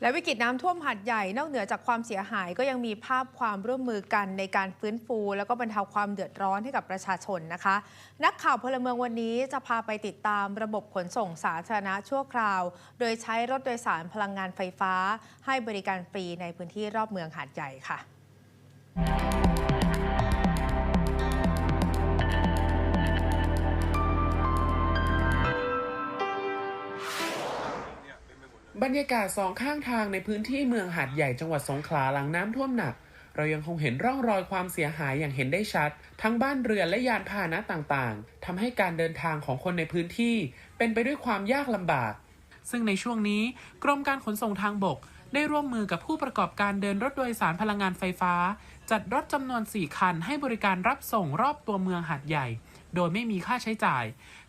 และวิกฤตน้ำท่วมหัดใหญ่นอกเหนือจากความเสียหายก็ยังมีภาพความร่วมมือกันในการฟื้นฟู แล้วก็บรรเทาความเดือดร้อนให้กับประชาชนนะคะ นักข่าวพลเมืองวันนี้จะพาไปติดตามระบบขนส่งสาธารณะชั่วคราว โดยใช้รถโดยสารพลังงานไฟฟ้า ให้บริการฟรีในพื้นที่รอบเมืองหาดใหญ่ค่ะ รรยากาศสองข้างทางในพื้นที่เมืองหาดใหญ่จังหวัดสงขลาหลังน้ำท่วมหนัก เรายังคงเห็นร่องรอยความเสียหายอย่างเห็นได้ชัด ทั้งบ้านเรือนและยานพาหนะต่างๆทำให้การเดินทางของคนในพื้นที่ เป็นไปด้วยความยากลำบาก ซึ่งในช่วงนี้กรมการขนส่งทางบก ได้ร่วมมือกับผู้ประกอบการเดินรถโดยสารพลังงานไฟฟ้า จัดรถจำนวน 4 คันให้บริการรับส่งรอบตัวเมืองหาดใหญ่ โดยไม่มีค่าใช้จ่าย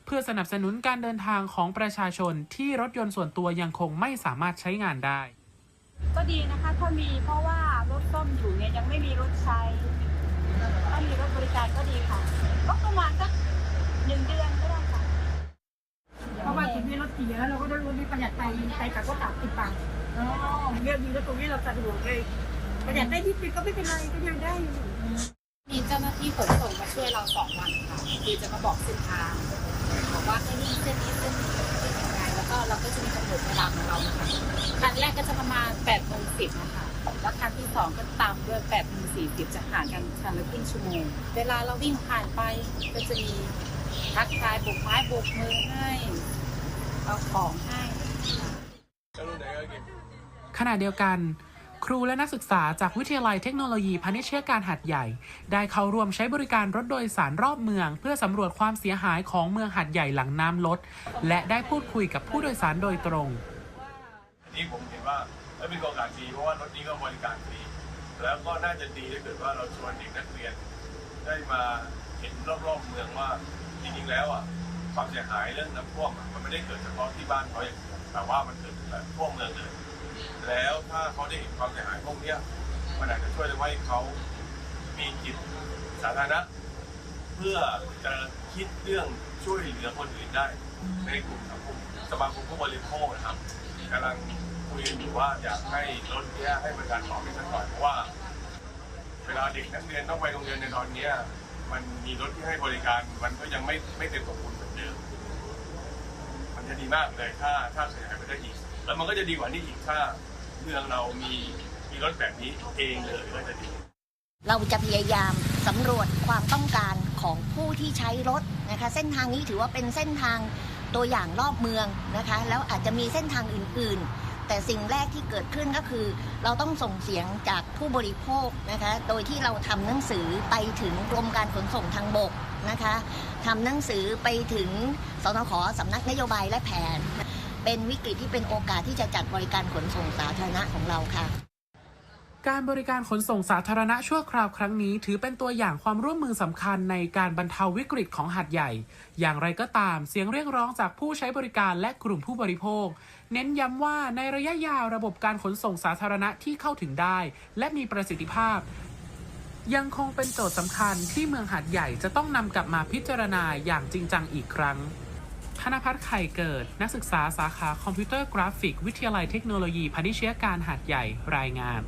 เพื่อสนับสนุนการเดินทางของประชาชนที่รถยนต์ส่วนตัวยังคงไม่สามารถใช้งานได้ ก็ดีนะคะถ้ามีเพราะว่ารถส้มอยู่เนี่ยยังไม่มีรถใช้ ถ้ามีรถบริการก็ดีค่ะ ก็ประมาณสักหนึ่งเดือนก็ได้ค่ะ เพราะว่าถึงมีรถเสียเราก็ได้รู้ที่ประหยัดไปไปกลับก็สามสิบบาทอ๋อเรื่องนี้แล้วตรงนี้เราสะดวกเลยประหยัดได้นิดนึงก็ไม่เป็นไรก็ยังได้อยู่มีเจ้าหน้าที่ขนส่งมาช่วยเราสองวัน คือจะมาบอกเส้นทางบอกว่าให้นี่เส้นนี้เส้นนี้เป็นยังไงแล้วก็เราก็จะมีกำหนดเวลาของเรานะคะคันแรกก็จะประมาณ8ปดโมงสิบนะคะแล้วคันที่สองก็ตามด้วย8ปดโมงสี่สิบจะห่างกันคันละครึ่งชั่วโมง เวลาเราวิ่งผ่านไปก็จะมีทักทายโบกไม้โบกมือให้เอาของให้ขณะเดียวกัน รูและนักศึกษาจากวิทยาลัยเทคโนโลยีพาณิชยการหัดใหญ่ ได้เข้าร่วมใช้บริการรถโดยสารรอบเมือง เพื่อสำรวจความเสียหายของเมืองหัดใหญ่หลังน้ำลด และได้พูดคุยกับผู้โดยสารโดยตรงนนี้ผมเห็นว่าเอ้ยเป็นโอกาสดีเพราะว่ารถนี้ก็บริการฟรีแล้วก็น่าจะดีถ้าเกิดว่าเราชวนเด็กนักเรียน ได้มาเห็นรอบๆเมืองว่าจริงๆแล้วอะความเสียหายเรื่องน้ำท่วมมันไม่ได้เกิดเฉพาะที่บ้านเขาอย่างเดียวแต่ว่ามันเกิดแบบทั่วเมืองเลย แล้วถ้าเขาได้เห็นความเสียหายพวกเนี้ยมันอาจจะช่วยทำให้เขามีจิตสาธารณะเพื่อจะคิดเรื่องช่วยเหลือคนอื่นได้ ในกลุ่มสังคมสมาคมผู้บริโภคนะครับกำลังคุยกันอยู่ว่าอยากให้รถเนี้ยให้บริการต่อไปสักหน่อยเพราะว่า เวลาเด็กนักเรียนต้องไปโรงเรียนในตอนเนี้ยมันมีรถที่ให้บริการมันก็ยังไม่ไม่เต็มสมบูรณ์เหมือนเดิมมันจะดีมากเลยถ้าถ้าขยายไปได้อีก มันก็จะดีกว่านี้อีกถ้าเมืองเรามีมีรถแบบนี้เองเลยก็จะดี เราจะพยายามสำรวจความต้องการของผู้ที่ใช้รถนะคะ เส้นทางนี้ถือว่าเป็นเส้นทางตัวอย่างรอบเมืองนะคะ แล้วอาจจะมีเส้นทางอื่น ๆ แต่สิ่งแรกที่เกิดขึ้นก็คือ เราต้องส่งเสียงจากผู้บริโภคนะคะ โดยที่เราทำหนังสือไปถึงกรมการขนส่งทางบกนะคะทำหนังสือไปถึงสนขสำนักนโยบายและแผน เป็นวิกฤตที่เป็นโอกาสที่จะจัดบริการขนส่งสาธารณะของเราค่ะ การบริการขนส่งสาธารณะชั่วคราวครั้งนี้ ถือเป็นตัวอย่างความร่วมมือสำคัญในการบรรเทาวิกฤตของหัดใหญ่ อย่างไรก็ตามเสียงเรียกร้องจากผู้ใช้บริการและกลุ่มผู้บริโภค เน้นย้ำว่าในระยะยาวระบบการขนส่งสาธารณะที่เข้าถึงได้ และมีประสิทธิภาพยังคงเป็นโจทย์สำคัญที่เมืองหัดใหญ่จะต้องนำกลับมาพิจารณาอย่างจริงจังอีกครั้ง ธนพัฒน์ไข่เกิด นักศึกษาสาขาคอมพิวเตอร์กราฟิก วิทยาลัยเทคโนโลยีพาณิชยการหัดใหญ่รายงาน